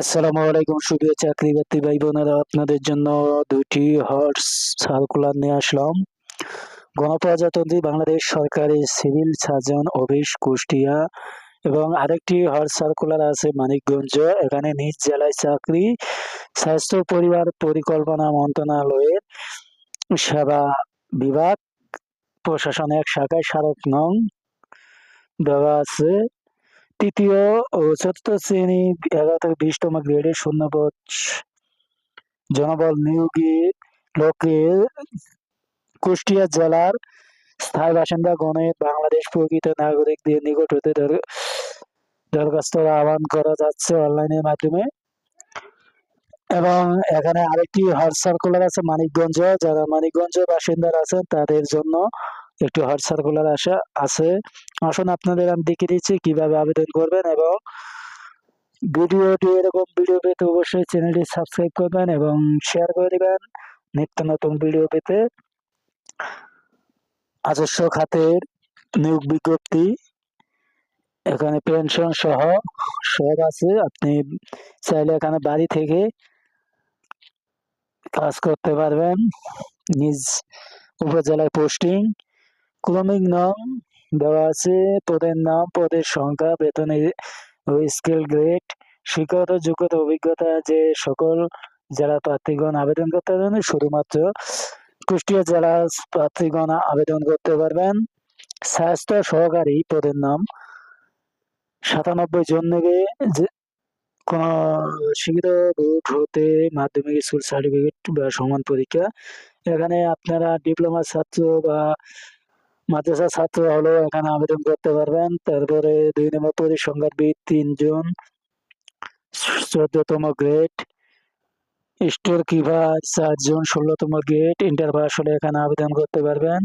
আসসালামু আলাইকুম সুপ্রিয় চাকরি বাকরি ভাই বোনেরা, আপনাদের জন্য দুইটি হর্স সার্কুলার নিয়ে আসলাম। গণপ্রজাতন্ত্রী বাংলাদেশ সরকারি সিভিল সার্জন অফিস কুষ্টিয়া এবং আরেকটি হর্স সার্কুলার আছে মানিকগঞ্জ। এখানে নিজ জেলায় চাকরি, স্বাস্থ্য, পরিবার পরিকল্পনা মন্ত্রণালয়ের সেবা বিভাগ প্রশাসন এক শাখায় স্মারক নং দেওয়া আছে। তৃতীয় ও চতুর্থ শ্রেণি এগারো থেকে বিশতম গ্রেডের শূন্যপদ। জনবল নিয়োগী লোকে কুষ্টিয়া জেলার স্থায়ী বাসিন্দা গণের বাংলাদেশ প্রকৃত নাগরিকদের নিকট হতে দরখাস্ত আহ্বান করা যাচ্ছে অনলাইনের মাধ্যমে। এবং এখানে আরেকটি হট সার্কুলার আছে মানিকগঞ্জ। যারা মানিকগঞ্জ বাসিন্দার আছেন তাদের জন্য একটি হট সার্কুলার আসা, আছে। আসুন আপনাদের আমি দেখিয়ে দিচ্ছি কীভাবে আবেদন করবেন এবং ভিডিওটি এরকম ভিডিও পেতে অবশ্যই চ্যানেলটি সাবস্ক্রাইব করবেন এবং শেয়ার করে দেবেন। নিত্য নতুন ভিডিও পেতে। রাজস্ব খাতের নিয়োগ বিজ্ঞপ্তি, এখানে পেনশন সহ সব আছে। আপনি চাইলে এখানে বাড়ি থেকে কাজ করতে পারবেন। নিজ উপজেলায় পোস্টিং ক্রমিক নাম দেওয়া আছে। পদের নাম, পদের সংখ্যা, বেতনের স্কেল গ্রেড, শিক্ষাগত যোগ্যতা, অভিজ্ঞতা যে সকল জেলা প্রার্থীগণ আবেদন করতে পারবেন, শুধুমাত্র কুষ্টিয়া জেলার প্রার্থীগণ আবেদন করতে পারবেন। স্বাস্থ্য সহকারী পদের নাম, সাতানব্বই জন নেবে যে কোন শিক্ষিত বোর্ড হতে মাধ্যমিক স্কুল সার্টিফিকেট বা সমান পরীক্ষা। এখানে আপনারা ডিপ্লোমা ছাত্র বা মাদ্রাসা ছাত্র হলেও এখানে আবেদন করতে পারবেন। তারপরে দুই নম্বর পরিসংখ্যানবিদ তিনজন চোদ্দতম গ্রেড, স্টোর কিপার চারজন ষোলোতম গ্রেড, ইন্টার পাস হলে এখানে আবেদন করতে পারবেন।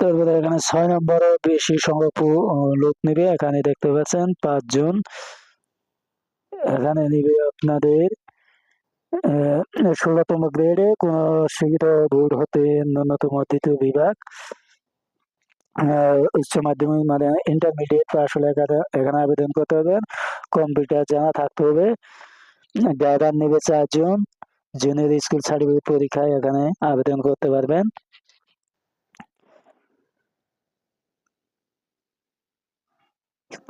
তারপরে এখানে ছয় নম্বরে বেশি সংখ্যক লোক নিবে, এখানে দেখতে পাচ্ছেন পাঁচজন এখানে নিবে আপনাদের ষোলোতম গ্রেডে কোন শিক্ষিত বোর্ড হতে ন্যূনতম দ্বিতীয় বিভাগ। উচ্চ মাধ্যমিক মানে ইন্টারমিডিয়েট পাস হলে এখানে আবেদন করতে হবে। কম্পিউটার জানা থাকতে হবে। ড্রাইভার নেবে চারজন। জুনিয়র স্কুল সার্টিফিকেট পরীক্ষায় এখানে আবেদন করতে পারবেন।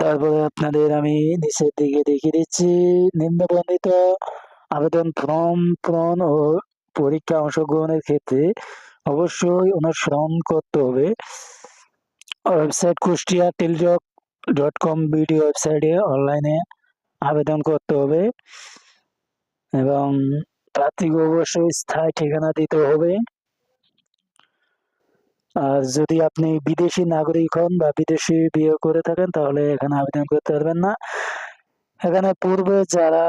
তারপরে আপনাদের আমি নিচের দিকে দেখিয়ে দিচ্ছি। নিম্নবর্ণিত আবেদন ফর্ম পূরণ ও পরীক্ষা অংশগ্রহণের ক্ষেত্রে অবশ্যই অনুসরণ করতে হবে। Website Kushtia Teletalk dot com BD ওয়েবসাইটে অনলাইনে আবেদন করতে হবে এবং প্রার্থীকে অবশ্যই স্থায়ী ঠিকানা দিতে হবে। আর যদি আপনি বিদেশি নাগরিক হন বা বিদেশি বিয়ে করে থাকেন তাহলে এখানে আবেদন করতে পারবেন না। এখানে পূর্বে যারা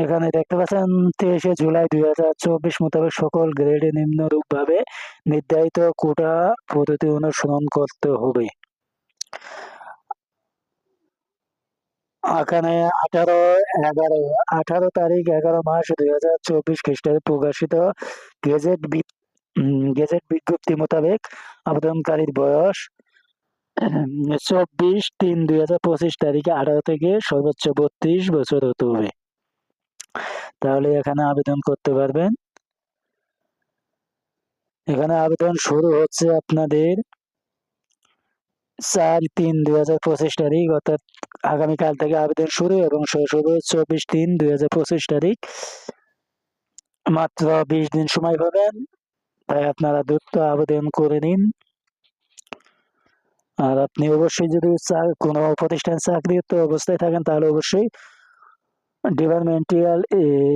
এখানে দেখতে পাচ্ছেন তেইশে জুলাই দুই হাজার চব্বিশ মোতাবেক সকল গ্রেডে নিম্নরূপ ভাবে নির্ধারিত কোটা পদ্ধতি অনুসরণ করতে হবে। এখানে আঠারো, এগারো, আঠারো তারিখ, এগারো মাস দুই হাজার চব্বিশ খ্রিস্টাব্দে প্রকাশিত গেজেট গেজেট বিজ্ঞপ্তি মোতাবেক আবেদনকারীর বয়স চব্বিশ তিন দুই হাজার পঁচিশ তারিখে আঠারো থেকে সর্বোচ্চ বত্রিশ বছর হতে হবে। তাহলে এখানে আবেদন করতে পারবেন। এখানে আবেদন শুরু হচ্ছে আপনাদের চার তিন দুই হাজার পঁচিশ তারিখ, অর্থাৎ আগামীকাল থেকে আবেদন শুরু এবং শেষ হবে চব্বিশ তিন দুই হাজার পঁচিশ তারিখ। মাত্র বিশ দিন সময় পাবেন, তাই আপনারা দ্রুত আবেদন করে নিন। আর আপনি অবশ্যই যদি কোনো প্রতিষ্ঠান চাকরিরত অবস্থায় থাকেন, তাহলে অবশ্যই ডিপার্টমেন্টাল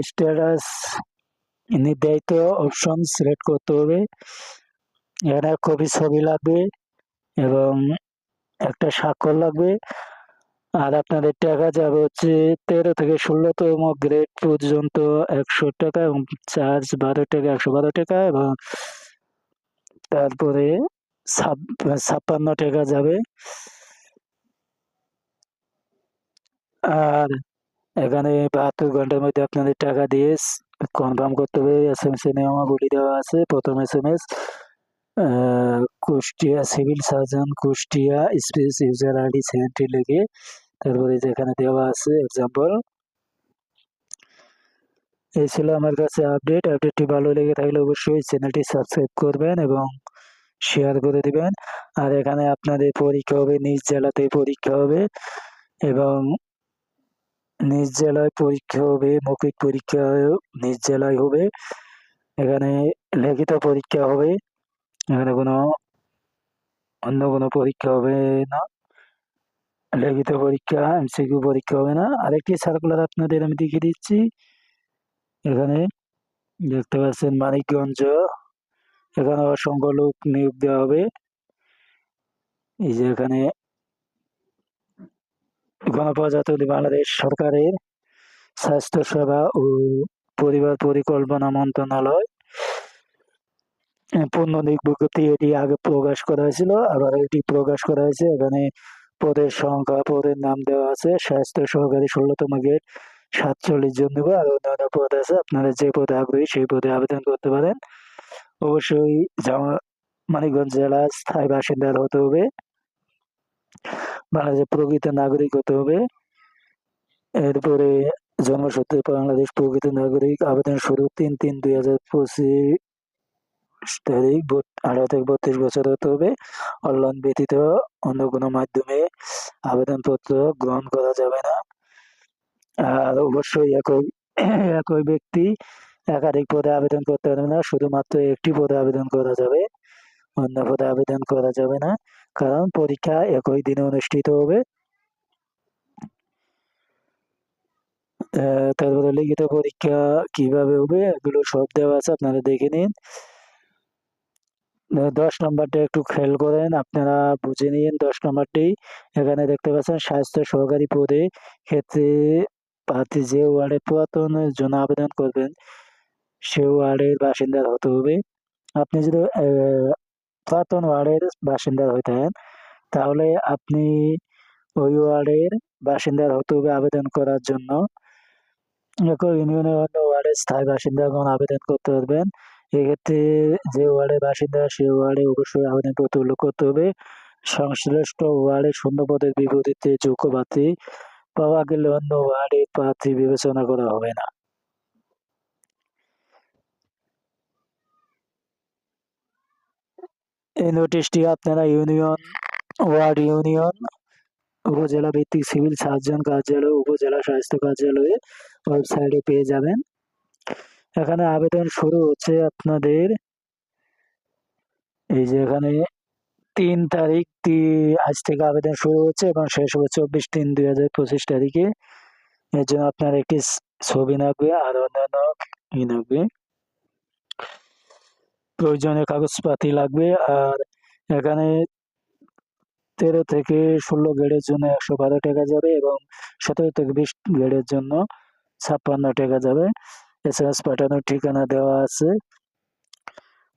স্ট্যাটাস নির্ধারিত অপশন সিলেক্ট করতে হবে। এখানে কপি ছবি লাগবে এবং একটা স্বাক্ষর লাগবে। আর আপনাদের টাকা যাবে হচ্ছে তেরো থেকে ষোলোতম গ্রেড পর্যন্ত একশো টাকা এবং চার্জ বারো টাকা, একশো বারো টাকা এবং তারপরে ছাপ্পান্ন টাকা যাবে। আর এখানে বাহাত্তর ঘণ্টার মধ্যে আপনাদের টাকা দিয়ে কনফার্ম করতে হবে। এস এম এস নিয়মাবলী দেওয়া আছে। প্রথম S M S Kushtia civil surgeon Kushtia space user ID seventy লিখে তারপরে যেখানে দেওয়া আছে এক্সাম্পল এই ছিল আমার কাছে আপডেট আপডেটটি ভালো লেগে থাকলে অবশ্যই চ্যানেলটি সাবস্ক্রাইব করবেন এবং শেয়ার করে দিবেন। আর এখানে আপনাদের পরীক্ষা হবে, নিজ জেলাতে পরীক্ষা হবে। এবং নিজ জেলায় পরীক্ষা হবে, মৌখিক পরীক্ষা নিজ জেলায় হবে। এখানে লিখিত পরীক্ষা হবে। এখানে কোনো অন্য কোনো পরীক্ষা হবে না। লিখিত পরীক্ষা এমসিকিউ পরীক্ষা হবে না। আরেকটি সার্কুলার আপনাদের আমি দেখিয়ে দিচ্ছি। এখানে দেখতে পাচ্ছেন মানিকগঞ্জ। এখানে অসংখ্য লোক নিয়োগ দেওয়া হবে। এই যে এখানে গণপ্রজাতন্ত্রী বাংলাদেশ সরকারের স্বাস্থ্য সেবা ও পরিবার পরিকল্পনা মন্ত্রণালয় পূর্ণ বিজ্ঞপ্তি এটি আগে প্রকাশ করা হয়েছিল, আবার এটি প্রকাশ করা হয়েছে। এখানে পদের সংখ্যা, পদের নাম দেওয়া আছে। স্বাস্থ্য সহকারী ষোলোতম গেট সাতচল্লিশ জন নেব। আর অন্যান্য পদ আছে। আপনারা যে পদে আগ্রহী সেই পদে আবেদন করতে পারেন। অবশ্যই জামা মানিকগঞ্জ জেলার স্থায়ী বাসিন্দার হতে হবে। বাংলাদেশের প্রকৃত নাগরিক হতে হবে। এরপরে জন্মসূত্রে বাংলাদেশ প্রকৃত নাগরিক আবেদন শুরু তিন তিন দুই হাজার পঁচিশ তারিখ আঠারো থেকে বত্রিশ বছর হতে হবে। অনলাইন ব্যতীত অন্য কোনো মাধ্যমে আবেদনপত্র গ্রহণ করা যাবে না। আর অবশ্যই একই একই ব্যক্তি একাধিক পদে আবেদন করতে পারবে না, শুধুমাত্র একটি পদে আবেদন করা যাবে। অন্য পদে আবেদন করা যাবে না, কারণ পরীক্ষা একই দিনে অনুষ্ঠিত হবে। তারপরে লিখিত পরীক্ষা কীভাবে হবে, এগুলো সব দেওয়া আছে, আপনারা দেখে নিন। দশ নম্বরটা একটু খেয়াল করেন, আপনারা বুঝে নিন দশ নম্বরটি। এখানে দেখতে পাচ্ছেন, স্বাস্থ্য সহকারী পদে ক্ষেত্রে প্রার্থী যে ওয়ার্ডে পুরাতনের জন্য আবেদন করবেন, সে ওয়ার্ডের বাসিন্দার হতে হবে। আপনি যদি পুরাতন ওয়ার্ডের বাসিন্দার হয়ে থাকেন তাহলে আপনি ওই ওয়ার্ডের বাসিন্দার হতে হবে আবেদন করার জন্য ইউনিয়নের অন্য ওয়ার্ডের স্থায়ী বাসিন্দাগণ আবেদন করতে পারবেন। এক্ষেত্রে যে ওয়ার্ডের বাসিন্দা, সে ওয়ার্ডে অবশ্যই আবেদনপত্র উল্লেখ করতে হবে। সংশ্লিষ্ট ওয়ার্ডে শূন্য পদের বিপরীতে যোগ্য প্রার্থী পাওয়া গেলে অন্য ওয়ার্ডে প্রার্থী বিবেচনা করা হবে না। এই নোটিশটি আপনারা ইউনিয়ন, ওয়ার্ড ইউনিয়ন, উপজেলা ভিত্তিক সিভিল সার্জন কার্যালয়, উপজেলা স্বাস্থ্য কার্যালয়ে ওয়েবসাইটে পেয়ে যাবেন। এখানে আবেদন শুরু হচ্ছে আপনাদের। এই যে এখানে তিন তারিখ আজ থেকে আবেদন শুরু হচ্ছে এবং শেষ হবে চব্বিশ তিন দুই হাজার পঁচিশ তারিখে। এর জন্য আপনার একটি ছবি লাগবে আর অন্যান্য ই লাগবে? প্রয়োজনীয় কাগজপাতি লাগবে। আর এখানে তেরো থেকে ষোলো গ্রেডের জন্য একশো বারো টাকা যাবে এবং সতেরো থেকে বিশ গ্রেডের জন্য ছাপ্পান্ন টাকা যাবে। এস এম এস পাঠানোর ঠিকানা দেওয়া আছে।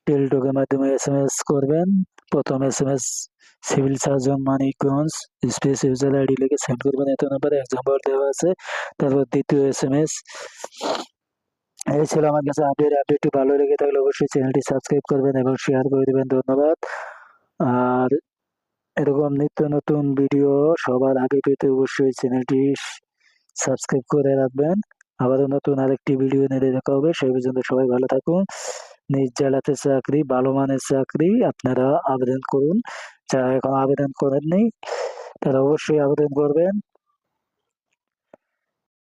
টেলটকের মাধ্যমে এস এম এস করবেন। প্রথম S M S civil surgeon Manikganj, space user ID লিখে সেন্ড করবেন। এত নাম্বারে এক্সাম্পল দেওয়া আছে। তারপর দ্বিতীয় এস এম এস এই ছিল আমার কাছে আপডেট আপডেটটি ভালো লেগে থাকলে অবশ্যই চ্যানেলটি সাবস্ক্রাইব করবেন এবং শেয়ার করে দেবেন। ধন্যবাদ। আর এরকম নিত্য নতুন ভিডিও সবার আগে পেতে অবশ্যই চ্যানেলটি সাবস্ক্রাইব করে রাখবেন। আবারও নতুন আরেকটি ভিডিও নিয়ে দেখা হবে। সেই পর্যন্ত সবাই ভালো থাকুন। নিজ জেলাতে চাকরি, ভালো মানের চাকরি আপনারা আবেদন করুন। যারা এখন আবেদন করেননি, তারা অবশ্যই আবেদন করবেন।